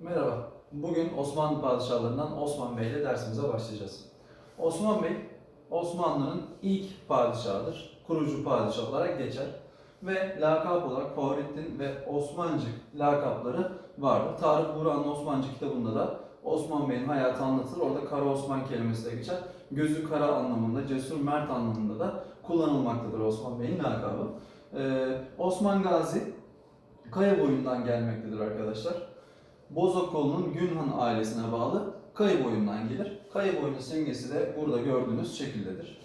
Merhaba. Bugün Osmanlı padişahlarından Osman Bey ile dersimize başlayacağız. Osman Bey, Osmanlı'nın ilk padişahıdır. Kurucu padişah olarak geçer. Ve lakap olarak Fahrettin ve Osmancık lakapları vardır. Tarık Buğra'nın Osmancık kitabında da Osman Bey'in hayatı anlatılır. Orada Kara Osman kelimesi de geçer. Gözü kara anlamında, cesur mert anlamında da kullanılmaktadır Osman Bey'in lakabı. Ee, Osman Gazi Kaya boyundan gelmektedir arkadaşlar. Bozokoğlu'nun Günhan ailesine bağlı Kayı boyundan gelir. Kayı boyunun simgesi de burada gördüğünüz şekildedir.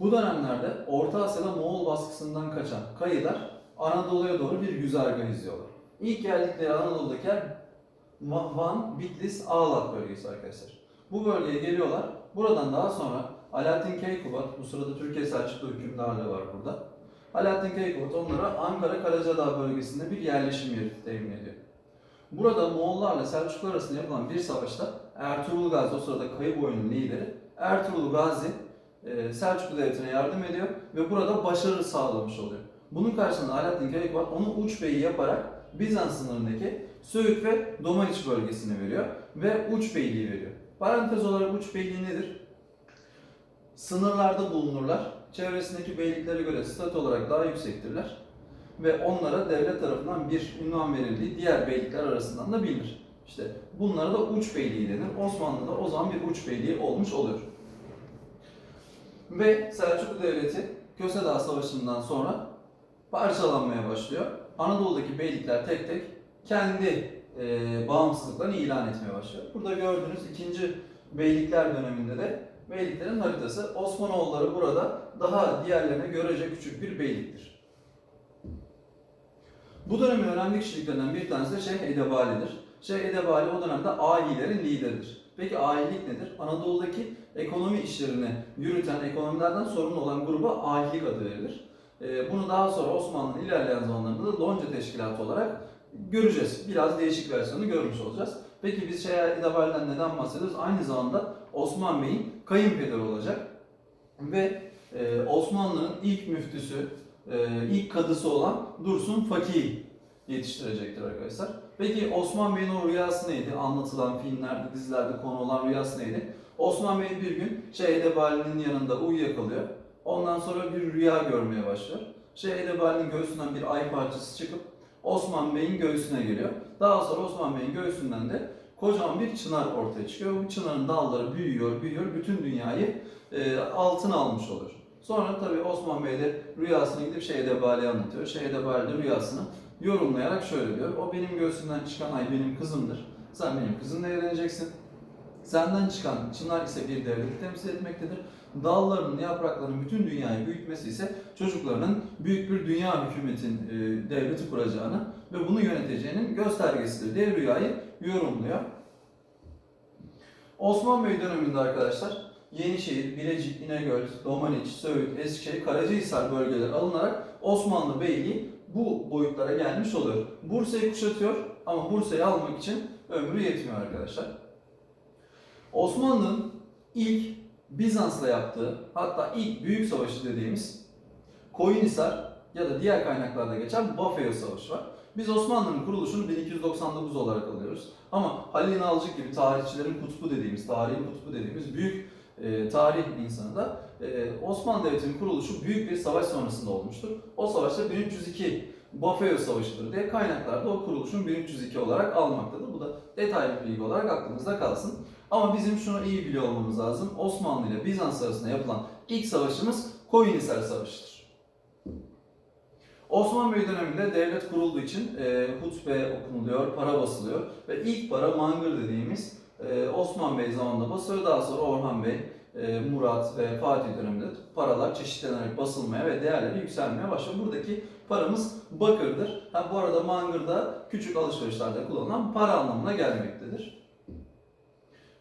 Bu dönemlerde Orta Asya'da Moğol baskısından kaçan Kayılar Anadolu'ya doğru bir güzergah izliyorlar. İlk geldikleri Anadolu'daki yer Va- Van, Bitlis, Ağlat bölgesi arkadaşlar. Bu bölgeye geliyorlar. Buradan daha sonra Alaaddin Keykubat, bu sırada Türkiye Selçuklu hükümdarlığı var burada. Alaaddin Keykubat onlara Ankara Karacadağ bölgesinde bir yerleşim yeri temin ediyor. Burada Moğollarla Selçuklular arasında yapılan bir savaşta Ertuğrul Gazi, o sırada Kayıboyun'un lideri, Ertuğrul Gazi e, Selçuklu Devleti'ne yardım ediyor ve burada başarı sağlamış oluyor. Bunun karşılığında Alaaddin Keykubat onu uç beyi yaparak Bizans sınırındaki Söğüt ve Domaniç bölgesini veriyor ve uç beyliği veriyor. Parantez olarak uç beyliği nedir? Sınırlarda bulunurlar. Çevresindeki beyliklere göre statü olarak daha yüksektirler. Ve onlara devlet tarafından bir ünvan verildiği diğer beylikler arasından da bilinir. İşte bunlara da uç beyliği denir. Osmanlı'da o zaman bir uç beyliği olmuş oluyor. Ve Selçuklu Devleti Köse Dağı Savaşı'ndan sonra parçalanmaya başlıyor. Anadolu'daki beylikler tek tek kendi e, bağımsızlıklarını ilan etmeye başlıyor. Burada gördüğünüz ikinci beylikler döneminde de beyliklerin haritası. Osmanoğulları burada daha diğerlerine görece küçük bir beyliktir. Bu dönemin önemli kişiliklerinden bir tanesi de Şeyh Edebali'dir. Şeyh Edebali o dönemde ahilerin lideridir. Peki ahilik nedir? Anadolu'daki ekonomi işlerini yürüten, ekonomilerden sorumlu olan gruba ahilik adı verilir. Ee, Bunu daha sonra Osmanlı'nın ilerleyen zamanlarında da Lonca Teşkilatı olarak göreceğiz. Biraz değişik versiyonu görmüş olacağız. Peki biz Şeyh Edebali'den neden bahsediyoruz? Aynı zamanda Osman Bey'in kayınpederi olacak. Ve e, Osmanlı'nın ilk müftüsü, e, ilk kadısı olan Dursun Fakih yetiştirecektir arkadaşlar. Peki Osman Bey'in o rüyası neydi? Anlatılan filmlerde, dizilerde konu olan rüyası neydi? Osman Bey bir gün Şeyh Edebali'nin yanında uyuyakalıyor. Ondan sonra bir rüya görmeye başlıyor. Şeyh Edebali'nin göğsünden bir ay parçası çıkıp Osman Bey'in göğsüne geliyor. Daha sonra Osman Bey'in göğsünden de kocaman bir çınar ortaya çıkıyor. Bu çınarın dalları büyüyor, büyüyor. Bütün dünyayı e, altına almış olur. Sonra tabii Osman Bey de rüyasını gidip Şeyh Edebali'ye anlatıyor. Şeyh Edebali de rüyasını yorumlayarak şöyle diyor. O benim göğsümden çıkan ay benim kızımdır. Sen benim kızımla evleneceksin. Senden çıkan çınar ise bir devleti temsil etmektedir. Dallarının, yapraklarının bütün dünyayı büyütmesi ise çocuklarının büyük bir dünya hükümetin e, devleti kuracağını ve bunu yöneteceğinin göstergesidir diye rüyayı yorumluyor. Osman Bey döneminde arkadaşlar Yenişehir, Bilecik, İnegöl, Domaniç, Söğüt, Eskişehir, Karacahisar bölgeleri alınarak Osmanlı Beyliği bu boyutlara gelmiş oluyor. Bursa'yı kuşatıyor ama Bursa'yı almak için ömrü yetmiyor arkadaşlar. Osmanlı'nın ilk Bizans'la yaptığı hatta ilk büyük savaşı dediğimiz Koyunhisar ya da diğer kaynaklarda geçen Bafeo Savaşı var. Biz Osmanlı'nın kuruluşunu 1299 olarak alıyoruz. Ama Halil Nalcık gibi tarihçilerin kutbu dediğimiz, tarihin kutbu dediğimiz büyük e, tarih insanı da e, Osmanlı Devleti'nin kuruluşu büyük bir savaş sonrasında olmuştur. O savaşta 1302 Bafeo Savaşı'dır diye kaynaklarda o kuruluşun 1302 olarak almaktadır. Bu da detaylı bilgi olarak aklımızda kalsın. Ama bizim şunu iyi biliyor olmamız lazım. Osmanlı ile Bizans arasında yapılan ilk savaşımız Koyunhisar Savaşı'dır. Osmanlı Bey döneminde devlet kurulduğu için e, hutbe okunuluyor, para basılıyor ve ilk para mangır dediğimiz e, Osman Bey zamanında basılıyor. Daha sonra Orhan Bey, e, Murat ve Fatih döneminde paralar çeşitlenerek basılmaya ve değerleri yükselmeye başlıyor. Buradaki paramız bakırdır. Ha, bu arada mangır da küçük alışverişlerde kullanılan para anlamına gelmektedir.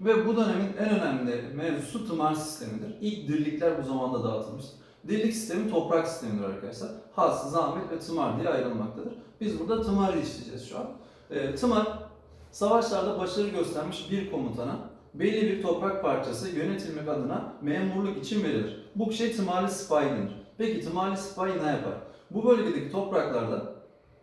Ve bu dönemin en önemli mevzusu tımar sistemidir. İlk dirlikler bu zamanda dağıtılmıştır. Dirlik sistemi toprak sistemidir arkadaşlar. Has, zahmet ve tımar diye ayrılmaktadır. Biz burada tımarı işleyeceğiz şu an. E, tımar, savaşlarda başarı göstermiş bir komutana belli bir toprak parçası yönetilmek adına memurluk için verilir. Bu kişiye tımarlı sipahi denir. Peki tımarlı sipahi ne yapar? Bu bölgedeki topraklarda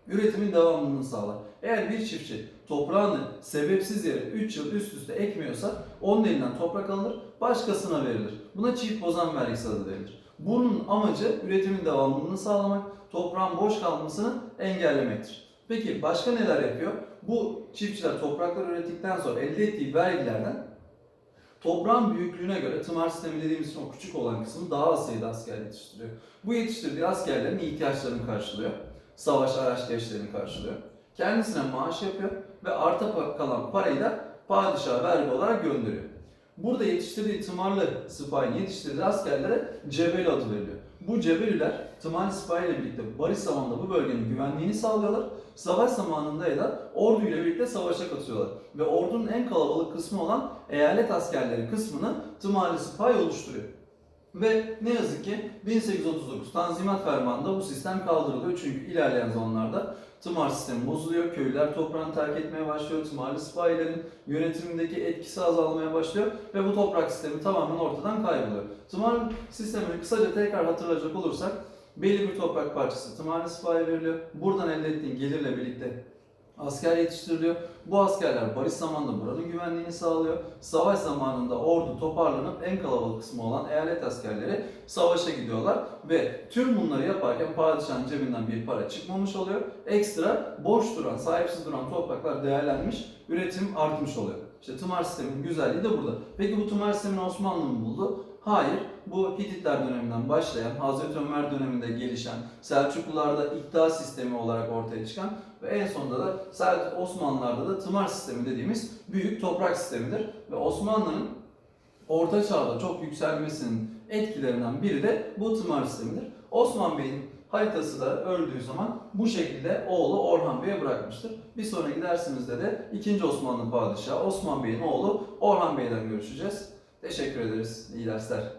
üretimin devamlılığını sağlar. Eğer bir çiftçi toprağını sebepsiz yere 3 yıl üst üste ekmiyorsa onun elinden toprak alınır, başkasına verilir. Buna çift bozan vergisi adı verilir. Bunun amacı üretimin devamlılığını sağlamak, toprağın boş kalmasını engellemektir. Peki başka neler yapıyor? Bu çiftçiler toprakları ürettikten sonra elde ettiği vergilerden toprağın büyüklüğüne göre tımar sistemi dediğimiz için o küçük olan kısmı daha az sayıda asker yetiştiriyor. Bu yetiştirdiği askerlerin ihtiyaçlarını karşılıyor. Savaş araç gereçlerini karşılıyor. Kendisine maaş yapıyor ve arta kalan parayı da padişaha vergi olarak gönderiyor. Burada yetiştirdiği tımarlı sipahin yetiştirdiği askerlere cebeli adı veriliyor. Bu cebeliler tımarlı sipahi ile birlikte barış zamanında bu bölgenin güvenliğini sağlıyorlar. Savaş zamanında da ordu ile birlikte savaşa katıyorlar. Ve ordunun en kalabalık kısmı olan eyalet askerleri kısmını tımarlı sipahi oluşturuyor. Ve ne yazık ki 1839 Tanzimat Fermanı'nda bu sistem kaldırılıyor. Çünkü ilerleyen zamanlarda tımar sistemi bozuluyor. Köylüler toprağını terk etmeye başlıyor. Tımarlı sipahilerin yönetimindeki etkisi azalmaya başlıyor. Ve bu toprak sistemi tamamen ortadan kayboluyor. Tımar sistemini kısaca tekrar hatırlayacak olursak belli bir toprak parçası tımarlı sipahi veriliyor. Buradan elde ettiğin gelirle birlikte asker yetiştiriliyor. Bu askerler barış zamanında buranın güvenliğini sağlıyor. Savaş zamanında ordu toparlanıp en kalabalık kısmı olan eyalet askerleri savaşa gidiyorlar ve tüm bunları yaparken padişahın cebinden bir para çıkmamış oluyor. Ekstra boş duran, sahipsiz duran topraklar değerlenmiş, üretim artmış oluyor. İşte tımar sisteminin güzelliği de burada. Peki bu tımar sistemini Osmanlı mı buldu? Hayır. Bu Hititler döneminden başlayan, Hazreti Ömer döneminde gelişen, Selçuklularda iddia sistemi olarak ortaya çıkan ve en sonunda da Sel- Osmanlılarda da tımar sistemi dediğimiz büyük toprak sistemidir. Ve Osmanlı'nın Orta Çağ'da çok yükselmesinin etkilerinden biri de bu tımar sistemidir. Osman Bey'in haritası da öldüğü zaman bu şekilde oğlu Orhan Bey'e bırakmıştır. Bir sonraki dersimizde de 2. Osmanlı Padişahı Osman Bey'in oğlu Orhan Bey'den görüşeceğiz. Teşekkür ederiz. İyi dersler.